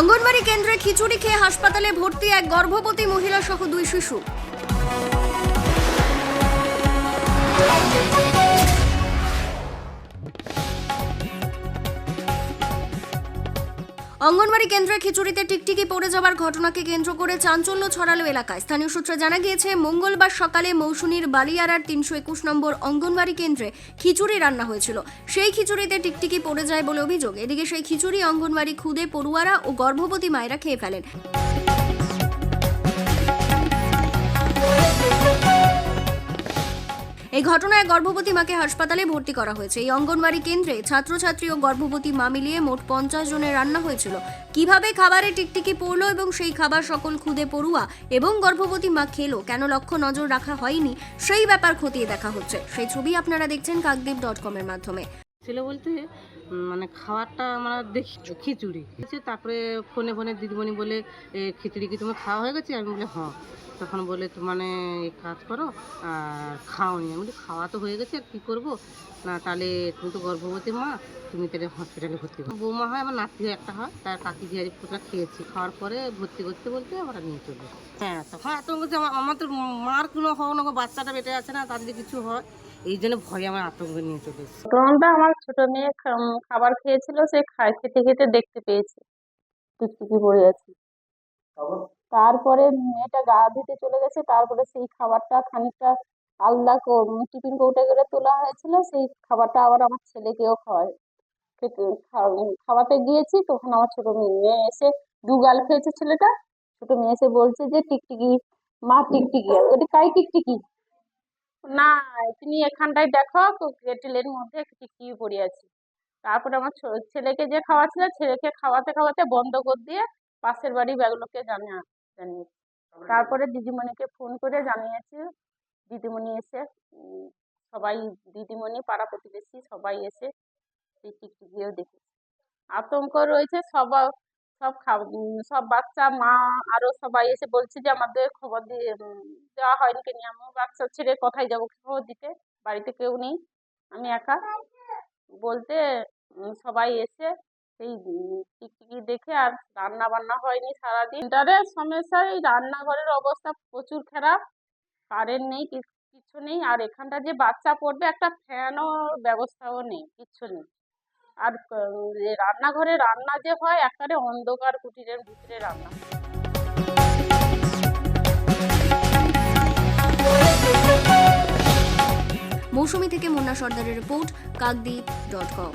অঙ্গনবাড়ি কেন্দ্রে খিচুড়ি খেয়ে হাসপাতালে ভর্তি এক গর্ভবতী মহিলা সহ দুই শিশু। অঙ্গনবাড়ি কেন্দ্রে খিচুড়িতে টিকটিকি পড়ে যাওয়ার ঘটনাকে কেন্দ্র করে চাঞ্চল্য ছড়ালো এলাকায়। স্থানীয় সূত্রে জানা গিয়েছে, মঙ্গলবার সকালে মৌসুমীর বালিয়ারার তিনশো একুশ নম্বর অঙ্গনবাড়ি কেন্দ্রে খিচুড়ি রান্না হয়েছিল। সেই খিচুড়িতে টিকটিকি পড়ে যায় বলে অভিযোগ। এদিকে সেই খিচুড়ি অঙ্গনবাড়ি খুদে পড়ুয়ারা ও গর্ভবতী মায়েরা খেয়ে ফেলেন। এই ঘটনায় গর্ভবতী মাকে হাসপাতালে ভর্তি করা হয়েছে। এই অঙ্গনবাড়ি কেন্দ্রে ছাত্রছাত্রী ও গর্ভবতী মা মিলিয়ে মোট পঞ্চাশ জনের রান্না হয়েছিল। কীভাবে খাবারে টিকটিকি পড়ল এবং সেই খাবার সকল খুদে পড়ুয়া এবং গর্ভবতী মা খেলো, কেন লক্ষ্য নজর রাখা হয়নি, সেই ব্যাপার খতিয়ে দেখা হচ্ছে। সেই ছবি আপনারা দেখছেন কাকদ্বীপ ডট কমের মাধ্যমে। ছিল বলতে মানে খাবারটা আমরা দেখি খিচুড়ি তারপরে ফোনে ফোনে দিদিমণি বলে খিচুড়ি কি তোমার খাওয়া হয়ে গেছে? আমি বলে হ্যাঁ। তখন বলে, তো মানে কাজ করো, আর খাওনি। আমি বলি, খাওয়া তো হয়ে গেছে, আর কী করব? না, তাহলে তুমি তো গর্ভবতী মা, তুমি তাহলে হসপিটালে ভর্তি করো। বৌমা হয়, আমার নাতি একটা হয়, তার কাকি জিয়ারি ফুটা খেয়েছি। খাওয়ার পরে ভর্তি করতে বলতে আমরা নিয়ে চলে হ্যাঁ তখন আমার- আমার তো মার কোনো হোক না বাচ্চাটা বেটে আছে না, তার যদি কিছু হয়। এই জন্য ভয়ে আমার আতঙ্ক নিয়ে চলে এসেছি। ঘটনাটা আমার ছোট মেয়ে খাবার খেয়েছিল সে খায় খেতে খেতে দেখতে পেয়েছে। টিকটিকি পড়ে আছে। তারপরে? মেয়েটা গা ধুতে চলে গেছে তারপরে সেই খাবারটা খানিকটা আলাদা টিফিন কৌটো করে তোলা হয়েছিল সেই খাবারটা আবার আমার ছেলেকেও খাওয়ায় খেতে খাওয়াতে গিয়েছি তখন আমার ছোট মেয়ে মেয়ে এসে দু গাল খেয়েছে ছেলেটা। ছোট মেয়ে এসে বলছে যে টিকটিকি মা টিকটিকি ওটা কাই টিকটিকি? না, তুমি এখানটায় দেখো কেটেলের মধ্যে টিকটিকি পড়ে আছে। তারপরে আমার ছেলেকে যে খাওয়াচ্ছিল, ছেলেকে খাওয়াতে খাওয়াতে বন্ধ করে দিয়ে পাশের বাড়ি ব্যাগুলোকে জানিয়ে তারপরে দিদিমণিকে ফোন করে জানিয়েছি, দিদিমণি এসে সবাই, দিদিমণি পাড়া প্রতিবেশী সবাই এসে সেই টিকটিকিও দেখেছে। আতঙ্ক রয়েছে সব সব সব বাচ্চা, মা, আরও সবাই এসে বলছে যে আমাদের খবর দিয়ে দেওয়া হয়নি কেন। আমি বাচ্চা ছেড়ে কোথায় যাব খবর দিতে? বাড়িতে কেউ নেই, আমি একা। বলতে সবাই এসে সেই টিকটিকি দেখে আর রান্না বান্না হয়নি সারাদিন। ইন্টারের সমস্যা, এই রান্নাঘরের অবস্থা প্রচুর খারাপ। কারেন্ট নেই কিচ্ছু নেই। আর এখানটা যে বাচ্চা পড়বে, একটা ফ্যানও ব্যবস্থাও নেই, কিচ্ছু নেই। আর রান্নাঘরে রান্না যে হয় একবারে অন্ধকার কুটিরের ভিতরে রান্না। মৌসুমি থেকে মুন্না সর্দারের রিপোর্ট, কাকদ্বীপ ডট কম।